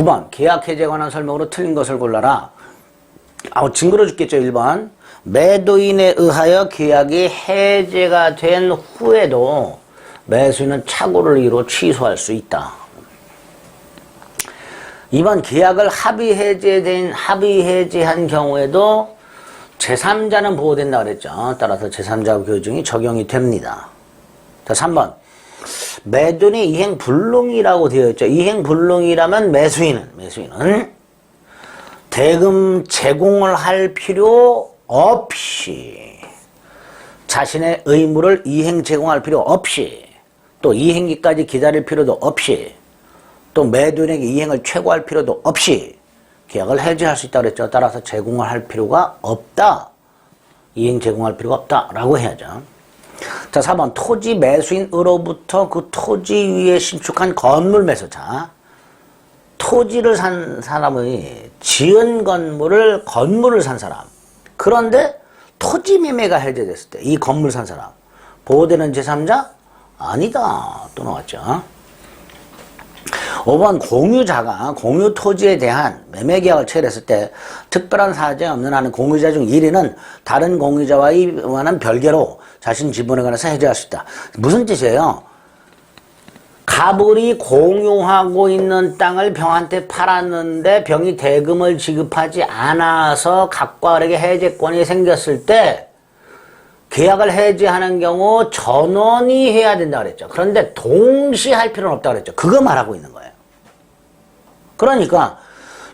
9번 계약 해제에 관한 설명으로 틀린 것을 골라라. 아우 징그러 죽겠죠 1번. 매도인에 의하여 계약이 해제가 된 후에도 매수인은 착오를 이루 취소할 수 있다. 2번 계약을 합의 해제된 합의 해제한 경우에도 제3자는 보호된다 그랬죠. 따라서 제3자 교정이 적용이 됩니다. 자, 3번. 매도인의 이행 불능이라고 되어 있죠. 이행 불능이라면 매수인은 매수인은 대금 제공을 할 필요 없이 자신의 의무를 이행 제공할 필요 없이 또 이행기까지 기다릴 필요도 없이 또 매도인에게 이행을 최고할 필요도 없이 계약을 해지할 수 있다 그랬죠. 따라서 제공을 할 필요가 없다. 이행 제공할 필요가 없다라고 해야죠. 자, 4번 토지 매수인으로부터 그 토지 위에 신축한 건물 매수자. 토지를 산 사람의 지은 건물을 건물을 산 사람. 그런데 토지 매매가 해제됐을 때 이 건물 산 사람 보호되는 제3자 아니다. 또 나왔죠. 5번 공유자가 공유 토지에 대한 매매 계약을 체결했을 때 특별한 사정이 없는 한은 공유자 중 1위는 다른 공유자와의 관한 별개로 자신 지분에 관해서 해제할 수 있다. 무슨 뜻이에요? 가불이 공유하고 있는 땅을 병한테 팔았는데 병이 대금을 지급하지 않아서 각과 다르게 해제권이 생겼을 때 계약을 해지하는 경우 전원이 해야 된다 그랬죠. 그런데 동시에 할 필요는 없다 그랬죠. 그거 말하고 있는 거예요. 그러니까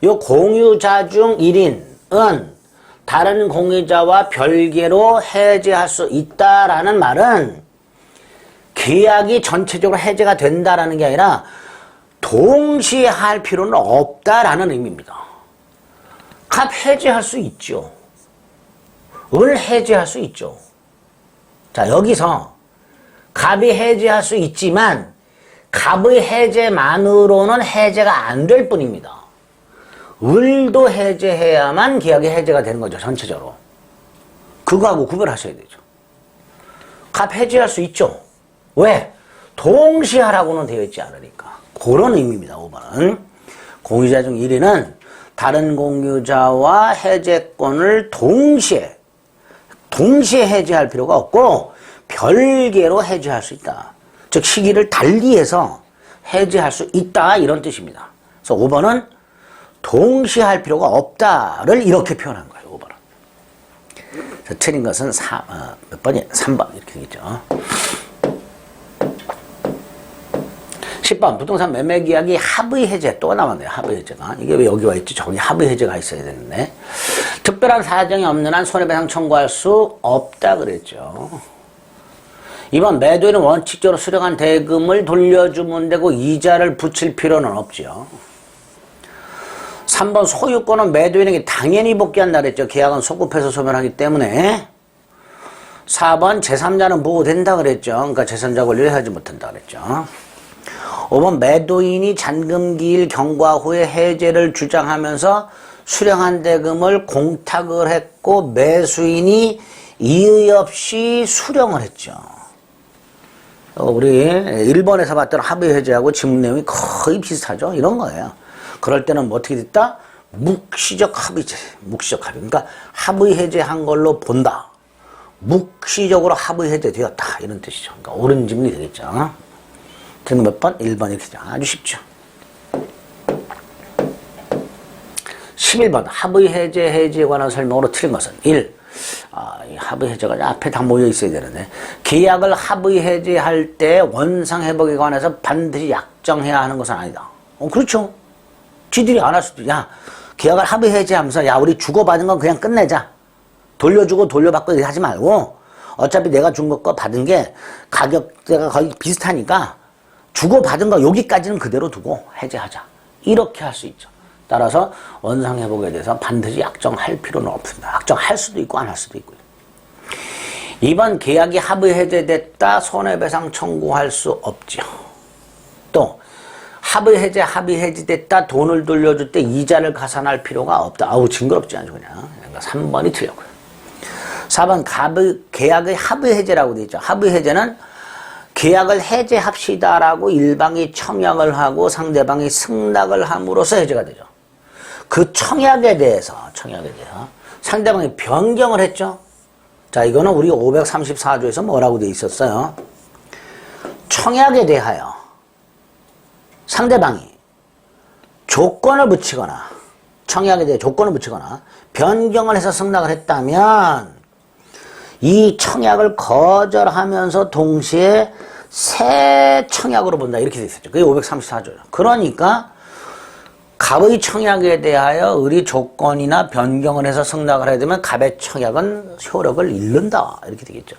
요 공유자 중 1인은 다른 공유자와 별개로 해지할 수 있다라는 말은 계약이 전체적으로 해제가 된다라는 게 아니라 동시에 할 필요는 없다라는 의미입니다. 갑 해제할 수 있죠. 을 해제할 수 있죠. 자, 여기서 갑이 해제할 수 있지만 갑의 해제만으로는 해제가 안 될 뿐입니다. 을도 해제해야만 계약이 해제가 되는 거죠, 전체적으로. 그거하고 구별하셔야 되죠. 갑 해제할 수 있죠. 왜? 동시에 하라고는 되어 있지 않으니까. 그런 의미입니다, 5번은. 공유자 중 1위는 다른 공유자와 해제권을 동시에 동시에 해제할 필요가 없고 별개로 해제할 수 있다. 즉 시기를 달리해서 해제할 수 있다 이런 뜻입니다. 그래서 5번은 동시에 할 필요가 없다를 이렇게 표현한 거예요. 5번은. 틀린 것은 4, 어, 몇 번이? 3번 이렇게 되겠죠. 10번 부동산 매매 계약이 합의 해제 또 나왔네요. 합의 해제가 이게 왜 여기 와 있지? 저기 합의 해제가 있어야 되는데 특별한 사정이 없는 한 손해배상 청구할 수 없다 그랬죠. 이번 매도인은 원칙적으로 수령한 대금을 돌려주면 되고 이자를 붙일 필요는 없죠. 3번 소유권은 매도인에게 당연히 복귀한다 그랬죠. 계약은 소급해서 소멸하기 때문에 4번 제3자는 보호된다 그랬죠. 그러니까 제3자 권리를 하지 못한다 그랬죠. 5번 매도인이 잔금기일 경과 후에 해제를 주장하면서 수령한 대금을 공탁을 했고 매수인이 이의 없이 수령을 했죠. 어, 우리 일본에서 봤던 합의 해제하고 지문 내용이 거의 비슷하죠. 이런 거예요. 그럴 때는 뭐 어떻게 됐다? 묵시적 합의제, 묵시적 합의. 그러니까 합의 해제한 걸로 본다. 묵시적으로 합의 해제되었다. 이런 뜻이죠. 그러니까 옳은 지문이 되겠죠. 틀린 몇 번? 1번 이렇게 되죠. 아주 쉽죠. 11번 합의 해제 해지에 관한 설명으로 틀린 것은 1. 아, 이 합의 해제가 앞에 다 모여 있어야 되는데 계약을 합의 해제할 때 원상 회복에 관해서 반드시 약정해야 하는 것은 아니다. 어, 그렇죠. 지들이 안 할 수도 야 계약을 합의 해제하면서 야 우리 주고받은 건 그냥 끝내자. 돌려주고 돌려받고 하지 말고 어차피 내가 준거 받은 게 가격대가 거의 비슷하니까 주고받은 거 여기까지는 그대로 두고 해제하자. 이렇게 할 수 있죠. 따라서 원상 회복에 대해서 반드시 약정할 필요는 없습니다. 약정할 수도 있고 안 할 수도 있고요. 이번 계약이 합의 해제됐다 손해배상 청구할 수 없죠. 또 합의 해제 합의 해제됐다 돈을 돌려줄 때 이자를 가산할 필요가 없다. 아우 징그럽지 않죠 그냥. 그러니까 3번이 틀렸고요. 4번 갑의, 계약의 합의 해제라고 되어 있죠. 합의 해제는 계약을 해제합시다라고 일방이 청약을 하고 상대방이 승낙을 함으로써 해제가 되죠. 그 청약에 대해서 청약에 대해서 상대방이 변경을 했죠. 자, 이거는 우리 534조에서 뭐라고 돼 있었어요? 청약에 대하여 상대방이 조건을 붙이거나 청약에 대해 조건을 붙이거나 변경을 해서 승낙을 했다면 이 청약을 거절하면서 동시에 새 청약으로 본다 이렇게 돼 있었죠. 그게 534조죠. 그러니까 갑의 청약에 대하여 의리 조건이나 변경을 해서 승낙을 해야 되면 갑의 청약은 효력을 잃는다 이렇게 되겠죠.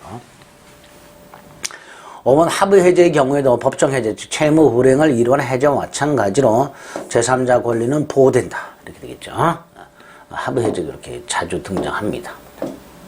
5번 합의 해제의 경우에도 법정 해제, 즉 채무 불행을 이루는 해제와 마찬가지로 제3자 권리는 보호된다 이렇게 되겠죠. 합의 해제 그렇게 자주 등장합니다.